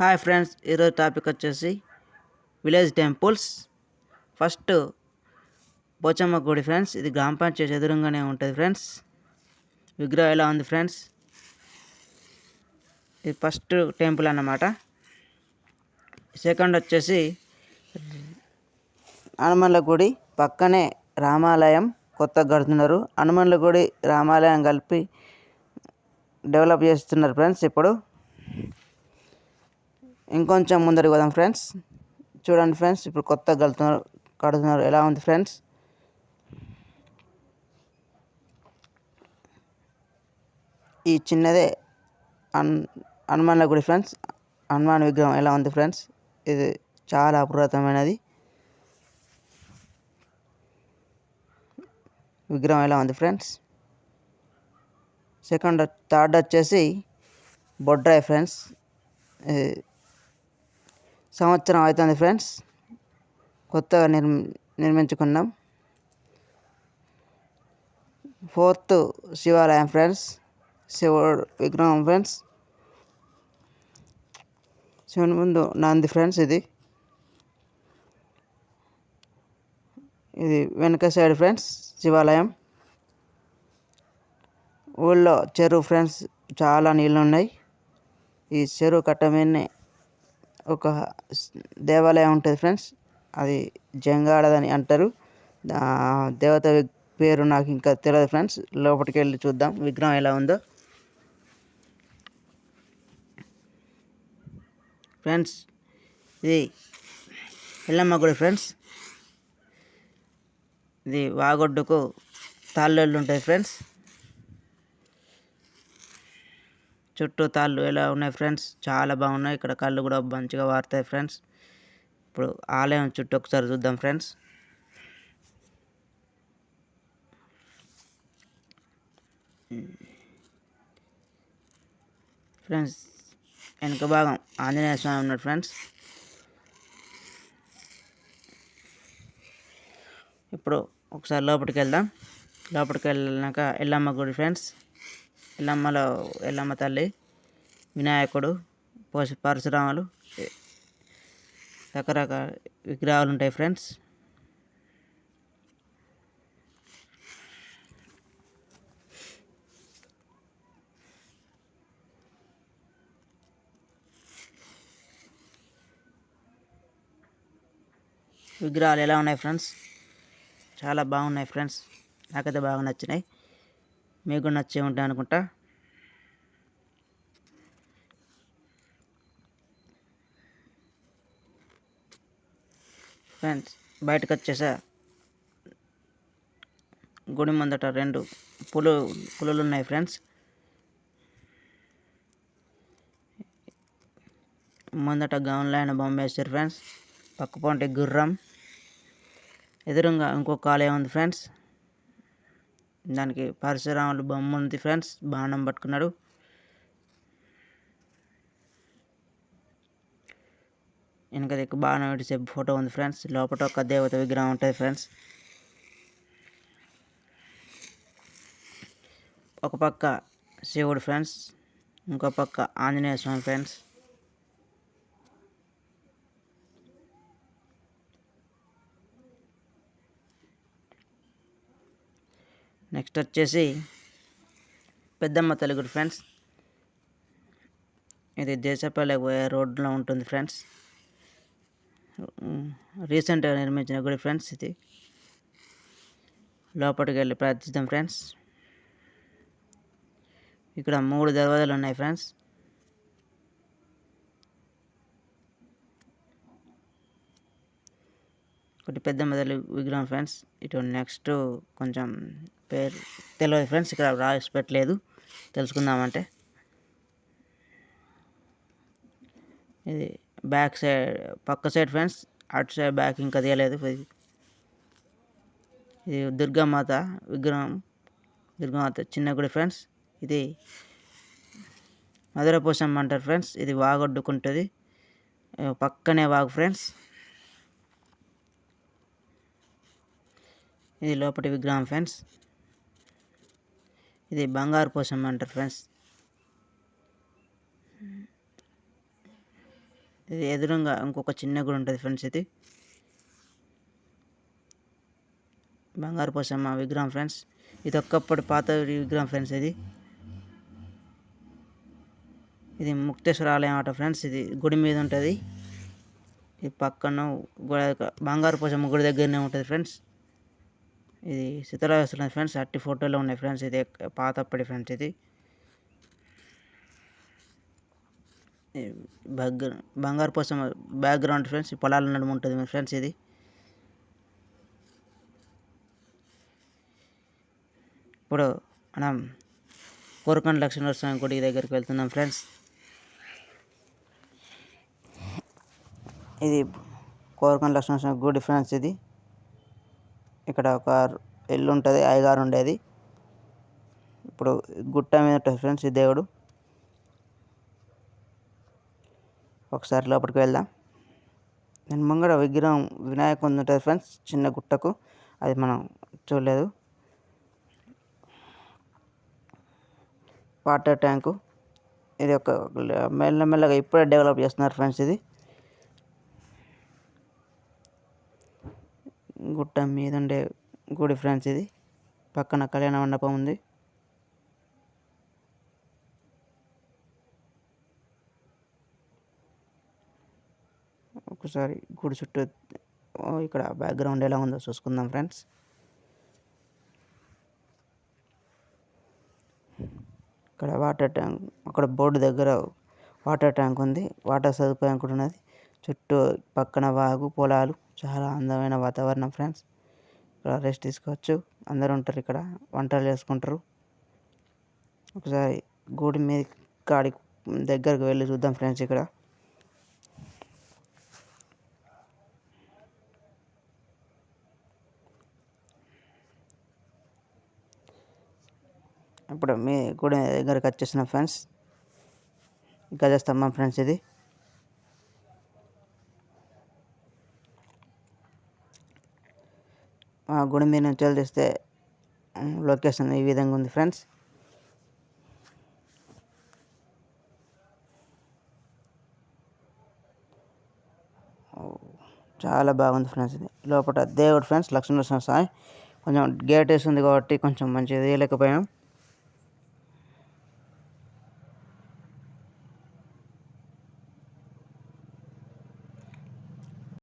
Hi friends ఈరోజు topic వచ్చేసి village temples. First Pochamma గుడి ఫ్రెండ్స్ ఇది గ్రామ పంచాయతీ ఎదురుగానే ఉంటుంది ఫ్రెండ్స్. విగ్రహం ఎలా ఉంది ఫ్రెండ్స్? ఇది ఫస్ట్ టెంపుల్ అన్నమాట. సెకండ్ వచ్చేసి హనుమన్ల గుడి పక్కనే రామాలయం కొత్తగా కడుతున్నారు. హనుమన్ల గుడి రామాలయం కలిపి డెవలప్ చేస్తున్నారు ఫ్రెండ్స్ ఇప్పుడు. ఇంకొంచెం ముందరికి పోదాం ఫ్రెండ్స్. చూడండి ఫ్రెండ్స్ ఇప్పుడు కొత్తగా కడుతున్నారు కడుతున్నారు. ఎలా ఉంది ఫ్రెండ్స్? ఈ చిన్నదే హన్ హనుమాన్ల గుడి ఫ్రెండ్స్. హనుమాన్ విగ్రహం ఎలా ఉంది ఫ్రెండ్స్? ఇది చాలా పురాతనమైనది విగ్రహం ఎలా ఉంది ఫ్రెండ్స్? సెకండ్ థర్డ్ వచ్చేసి బొడ్రాయి ఫ్రెండ్స్. ఇది సంవత్సరం అవుతుంది ఫ్రెండ్స్. కొత్తగా నిర్మి నిర్మించుకున్నాం. ఫోర్త్ శివాలయం ఫ్రెండ్స్. శివుడు విగ్రహం ఫ్రెండ్స్. శివుని ముందు నంది ఫ్రెండ్స్ ఇది. ఇది వెనక సైడ్ ఫ్రెండ్స్ శివాలయం. ఊళ్ళో చెరువు ఫ్రెండ్స్ చాలా నీళ్ళు ఉన్నాయి ఈ చెరువు కట్ట మీదనే ఒక దేవాలయం ఉంటుంది ఫ్రెండ్స్. అది జంగాడదని అంటారు. దేవత పేరు నాకు ఇంకా తెలియదు ఫ్రెండ్స్. లోపలికి వెళ్ళి చూద్దాం. విగ్రహం ఎలా ఉందో. ఫ్రెండ్స్ ఇది ఎల్లమ్మ గుడి ఫ్రెండ్స్. ఇది వాగొడ్డుకు తాళ్ళు ఉంటాయి ఫ్రెండ్స్. చుట్టూ తాళ్ళు ఎలా ఉన్నాయి ఫ్రెండ్స్? చాలా బాగున్నాయి. ఇక్కడ కళ్ళు కూడా మంచిగా వారుతాయి ఫ్రెండ్స్. ఇప్పుడు ఆలయం చుట్టూ ఒకసారి చూద్దాం ఫ్రెండ్స్. ఫ్రెండ్స్ వెనక భాగం ఆంజనేయ స్వామి ఉన్నాడు ఫ్రెండ్స్. ఇప్పుడు ఒకసారి లోపలికి వెళ్దాం. లోపలికి వెళ్ళినాక ఎల్లమ్మ గుడి ఫ్రెండ్స్. ఎల్లమ్మలో ఎల్లమ్మ తల్లి వినాయకుడు పోష పరశురాములు రకరకాల విగ్రహాలు ఉంటాయి ఫ్రెండ్స్. విగ్రహాలు ఎలా ఉన్నాయి ఫ్రెండ్స్? చాలా బాగున్నాయి ఫ్రెండ్స్. నాకైతే బాగా నచ్చినాయి. మీకు నచ్చే ఉంటాయి అనుకుంటా. ఫ్రెండ్స్ బయటకు వచ్చేసా. గుడి ముందట రెండు పులు పులులు ఉన్నాయి ఫ్రెండ్స్. ముందట గౌన్లో ఆయన బొమ్మ వేస్తారు ఫ్రెండ్స్. పక్క పొంటి గుర్రం. ఎదురుగా ఇంకొక కాలే ఉంది ఫ్రెండ్స్. దానికి పరశురాములు బొమ్మ ఉంది ఫ్రెండ్స్ బాణం పట్టుకున్నాడు. వెనక దిక్కు బాణం విడిచే ఫోటో ఉంది ఫ్రెండ్స్ లోపల ఒక దేవత విగ్రహం ఉంటుంది ఫ్రెండ్స్. ఒక పక్క శివుడు ఫ్రెండ్స్ ఇంకో పక్క ఆంజనేయ స్వామి ఫ్రెండ్స్. నెక్స్ట్ వచ్చేసి పెద్దమ్మ తల్లి గుడి ఫ్రెండ్స్ ఇది దేశపల్లి పోయే రోడ్లో ఉంటుంది ఫ్రెండ్స్ రీసెంట్గా నిర్మించిన గుడి ఫ్రెండ్స్ ఇది. లోపలికి వెళ్ళి ప్రార్థిద్దాం ఫ్రెండ్స్ ఇక్కడ మూడు దర్వాజాలు ఉన్నాయి ఫ్రెండ్స్ ఒకటి పెద్ద మెదలు విగ్రహం ఫ్రెండ్స్. ఇటు నెక్స్ట్ కొంచెం పేరు తెలియదు ఫ్రెండ్స్. ఇక్కడ రాసి పెట్టలేదు తెలుసుకుందామంటే. ఇది బ్యాక్ సైడ్ పక్క సైడ్ ఫ్రెండ్స్. అటు సైడ్ బ్యాక్ ఇంకా తీయలేదు. ఇది ఇది దుర్గామాత విగ్రహం. దుర్గామాత చిన్న గుడి ఫ్రెండ్స్. ఇది మధురపోసం అంటారు ఫ్రెండ్స్. ఇది వాగొడ్డుకుంటుంది. పక్కనే వాగు ఫ్రెండ్స్. ఇది లోపటి విగ్రహం ఫ్రెండ్స్. ఇది బంగారు పోషం అంటారు ఫ్రెండ్స్. ఇది ఎదురుగా ఇంకొక చిన్న గుడి ఉంటుంది ఫ్రెండ్స్ ఇది. బంగారు పోసమ్మ విగ్రహం ఫ్రెండ్స్. ఇది ఒక్కప్పటి పాత విగ్రహం ఫ్రెండ్స్ ఇది. ఇది ముక్తేశ్వర ఆలయం అట ఫ్రెండ్స్ ఇది. గుడి మీద ఉంటుంది. ఈ పక్కన బంగారు పోసమ్మ గుడి దగ్గరనే ఉంటుంది ఫ్రెండ్స్. ఇది శిథిలావస్థ ఫ్రెండ్స్ అట్టి ఫోటోలో ఉన్నాయి ఫ్రెండ్స్ ఇది పాతప్పటి ఫ్రెండ్స్ ఇది. బగ్ బంగారు పోసమ్మ బ్యాక్గ్రౌండ్ ఫ్రెండ్స్ పొలాల నడుము ఉంటుంది ఫ్రెండ్స్ ఇది. ఇప్పుడు మనం కోరుకొండ లక్ష్మీనరసింహ స్వామి గుడి దగ్గరికి వెళ్తున్నాం ఫ్రెండ్స్. ఇది కోరుకొండ లక్ష్మీనరసింహ గుడి ఫ్రెండ్స్ ఇది. ఇక్కడ ఒక ఇల్లు ఉంటుంది అయ్యగారు ఉండేది. ఇప్పుడు గుట్ట మీద ఫ్రెండ్స్ ఈ దేవుడు. ఒకసారి లోపలికి వెళ్దాం. నేను ముంగడ విగ్రహం వినాయకుడు ఉంటుంది ఫ్రెండ్స్ చిన్న గుట్టకు. అది మనం చూడలేదు. Water tank. ఇది ఒక మెల్లమెల్లగా ఇప్పుడే డెవలప్ చేస్తున్నారు ఫ్రెండ్స్ ఇది. గుట్ట మీద ఉండే గుడి ఫ్రెండ్స్ ఇది. పక్కన కళ్యాణ మండపం ఉంది. ఒకసారి గుడి చుట్టూ ఇక్కడ బ్యాక్గ్రౌండ్ ఎలా ఉందో చూసుకుందాం ఫ్రెండ్స్. ఇక్కడ వాటర్ ట్యాంక్ అక్కడ బోర్డు దగ్గర వాటర్ ట్యాంక్ ఉంది. వాటర్ సదుపాయం కూడా ఉన్నది. చుట్టూ పక్కన వాగు పొలాలు చాలా అందమైన వాతావరణం ఫ్రెండ్స్. ఇక్కడ రెస్ట్ తీసుకోవచ్చు. అందరూ ఉంటారు ఇక్కడ. వంటలు చేసుకుంటారు. ఒకసారి గుడి మీద కాడి దగ్గరకు వెళ్ళి చూద్దాం ఫ్రెండ్స్ ఇక్కడ. ఇప్పుడు మీ గుడి దగ్గరకు వచ్చేసిన ఫ్రెండ్స్. గజస్తంభం ఫ్రెండ్స్ ఇది. గుడి మీద నుంచి తెస్తే లొకేషన్ ఈ విధంగా ఉంది ఫ్రెండ్స్ చాలా బాగుంది ఫ్రెండ్స్ ఇది. లోపల దేవుడు ఫ్రెండ్స్ లక్ష్మీనరసింహ స్వామి. కొంచెం గేట్ వేసి ఉంది కాబట్టి కొంచెం మంచిగా వేయలేకపోయాం